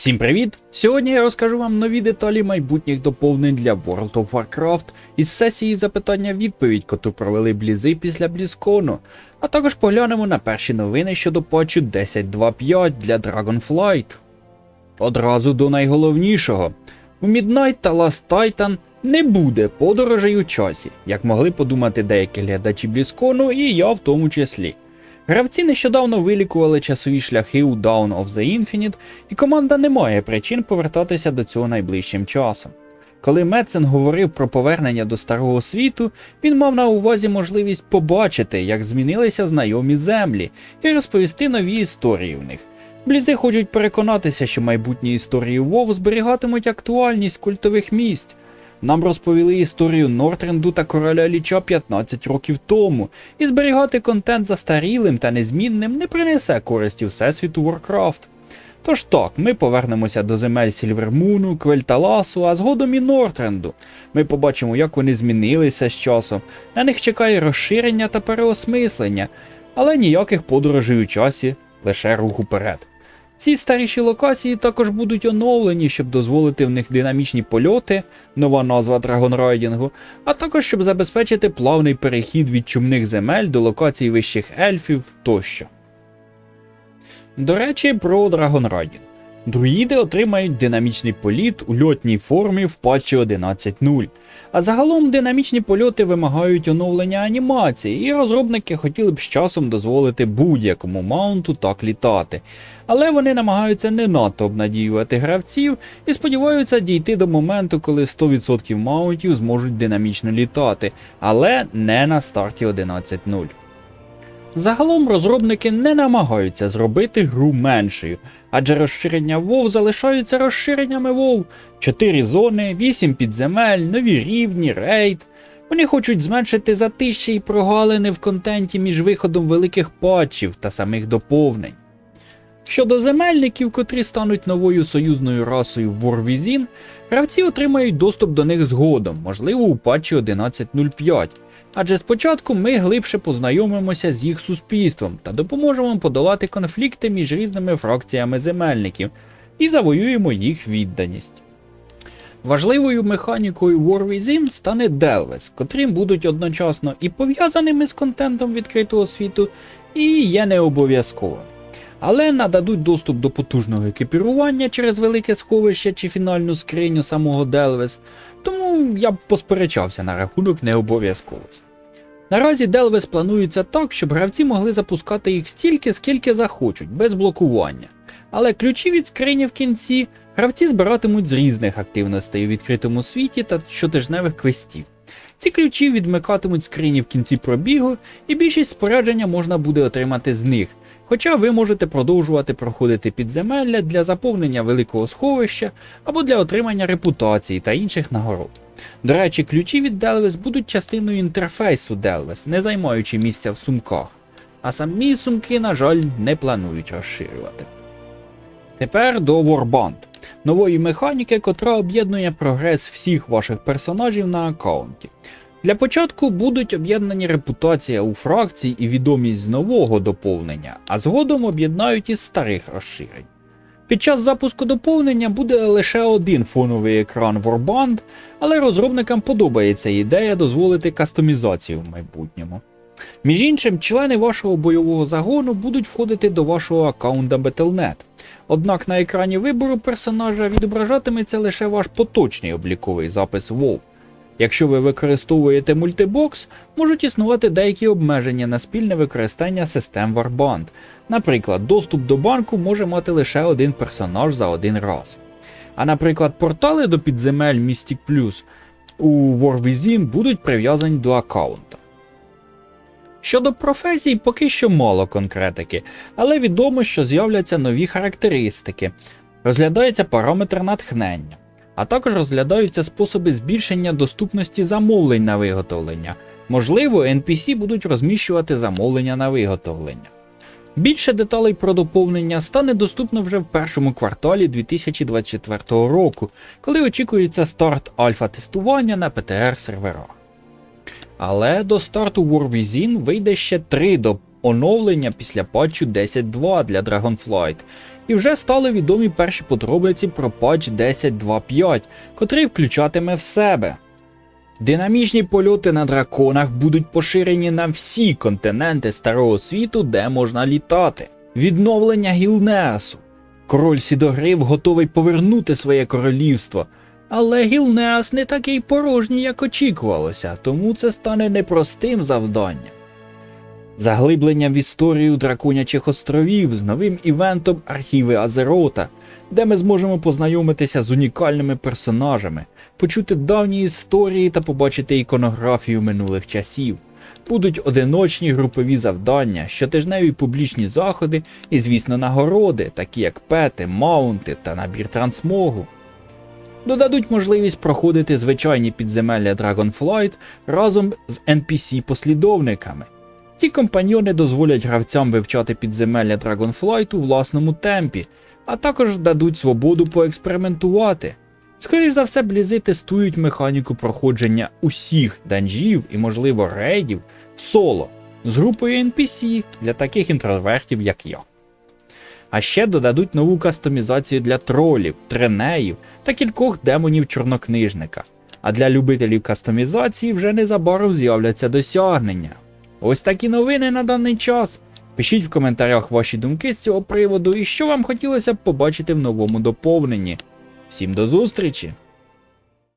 Всім привіт! Сьогодні я розкажу вам нові деталі майбутніх доповнень для World of Warcraft із сесії запитання-відповідь, коту провели блізи після Блізкону, а також поглянемо на перші новини щодо патчу 10.2.5 для Dragonflight. Одразу до найголовнішого. У Midnight та Last Titan не буде подорожей у часі, як могли подумати деякі глядачі Блізкону, і я в тому числі. Гравці нещодавно вилікували часові шляхи у Down of the Infinite, і команда не має причин повертатися до цього найближчим часом. Коли Метцен говорив про повернення до старого світу, він мав на увазі можливість побачити, як змінилися знайомі землі, і розповісти нові історії в них. Блізи хочуть переконатися, що майбутні історії Вов зберігатимуть актуальність культових місць. Нам розповіли історію Нортренду та короля Ліча 15 років тому, і зберігати контент застарілим та незмінним не принесе користі Всесвіту Warcraft. Тож так, ми повернемося до земель Сільвермуну, Квельталасу, а згодом і Нортренду. Ми побачимо, як вони змінилися з часом. На них чекає розширення та переосмислення, але ніяких подорожей у часі, лише рух уперед. Ці старіші локації також будуть оновлені, щоб дозволити в них динамічні польоти, нова назва драгонрайдінгу, а також щоб забезпечити плавний перехід від чумних земель до локацій вищих ельфів тощо. До речі, про драгонрайдінг. Друїди отримають динамічний політ у льотній формі в патчі 11.0. А загалом динамічні польоти вимагають оновлення анімації, і розробники хотіли б з часом дозволити будь-якому маунту так літати. Але вони намагаються не надто обнадіювати гравців і сподіваються дійти до моменту, коли 100% маунтів зможуть динамічно літати, але не на старті 11.0. Загалом розробники не намагаються зробити гру меншою, адже розширення WoW залишаються розширеннями WoW. 4 зони, 8 підземель, нові рівні, рейд. Вони хочуть зменшити затища і прогалини в контенті між виходом великих патчів та самих доповнень. Щодо земельників, котрі стануть новою союзною расою в Warwizin, гравці отримають доступ до них згодом, можливо у патчі 11.05. Адже спочатку ми глибше познайомимося з їх суспільством та допоможемо подолати конфлікти між різними фракціями земельників і завоюємо їх відданість. Важливою механікою War Within стане Делвес, котрим будуть одночасно і пов'язаними з контентом відкритого світу, і є не обов'язково. Але нададуть доступ до потужного екіпірування через велике сховище чи фінальну скриню самого Делвес, тому я б посперечався на рахунок необов'язковості. Наразі Делвес планується так, щоб гравці могли запускати їх стільки, скільки захочуть, без блокування. Але ключі від скрині в кінці гравці збиратимуть з різних активностей у відкритому світі та щотижневих квестів. Ці ключі відмикатимуть скрині в кінці пробігу, і більшість спорядження можна буде отримати з них, Хоча ви можете продовжувати проходити підземелля для заповнення великого сховища або для отримання репутації та інших нагород. До речі, ключі від Delves будуть частиною інтерфейсу Delves, не займаючи місця в сумках, а самі сумки, на жаль, не планують розширювати. Тепер до Warband, нової механіки, котра об'єднує прогрес всіх ваших персонажів на аккаунті. Для початку будуть об'єднані репутація у фракцій і відомість з нового доповнення, а згодом об'єднають із старих розширень. Під час запуску доповнення буде лише один фоновий екран Warband, але розробникам подобається ідея дозволити кастомізацію в майбутньому. Між іншим, члени вашого бойового загону будуть входити до вашого аккаунта Battle.net. Однак на екрані вибору персонажа відображатиметься лише ваш поточний обліковий запис WoW. Якщо ви використовуєте мультибокс, можуть існувати деякі обмеження на спільне використання систем Warband. Наприклад, доступ до банку може мати лише один персонаж за один раз. А наприклад, портали до підземель Mystic Plus у Warwizin будуть прив'язані до аккаунта. Щодо професій, поки що мало конкретики, але відомо, що з'являться нові характеристики. Розглядається параметр натхнення а також розглядаються способи збільшення доступності замовлень на виготовлення. Можливо, NPC будуть розміщувати замовлення на виготовлення. Більше деталей про доповнення стане доступно вже в першому кварталі 2024 року, коли очікується старт альфа-тестування на ПТР серверах. Але до старту Warwizin вийде ще три оновлення після патчу 10.2 для Dragonflight, і вже стали відомі перші подробиці про патч 10.2.5, котрий включатиме в себе. Динамічні польоти на драконах будуть поширені на всі континенти старого світу, де можна літати. Відновлення Гілнеасу. Король Сідогрив готовий повернути своє королівство, але Гілнеас не такий порожній, як очікувалося, тому це стане непростим завданням. Заглиблення в історію драконячих островів з новим івентом Архіви Азерота, де ми зможемо познайомитися з унікальними персонажами, почути давні історії та побачити іконографію минулих часів. Будуть одиночні групові завдання, щотижневі публічні заходи і, звісно, нагороди, такі як пети, маунти та набір трансмогу. Додадуть можливість проходити звичайні підземелля Dragonflight разом з NPC-послідовниками. Ці компаньйони дозволять гравцям вивчати підземелля Dragonflight у власному темпі, а також дадуть свободу поекспериментувати. Скоріш за все, блізи тестують механіку проходження усіх данжів і, можливо, рейдів соло з групою NPC для таких інтровертів, як я. А ще додадуть нову кастомізацію для тролів, тренеїв та кількох демонів чорнокнижника. А для любителів кастомізації вже незабаром з'являться досягнення. Ось такі новини на даний час. Пишіть в коментарях ваші думки з цього приводу і що вам хотілося б побачити в новому доповненні. Всім до зустрічі!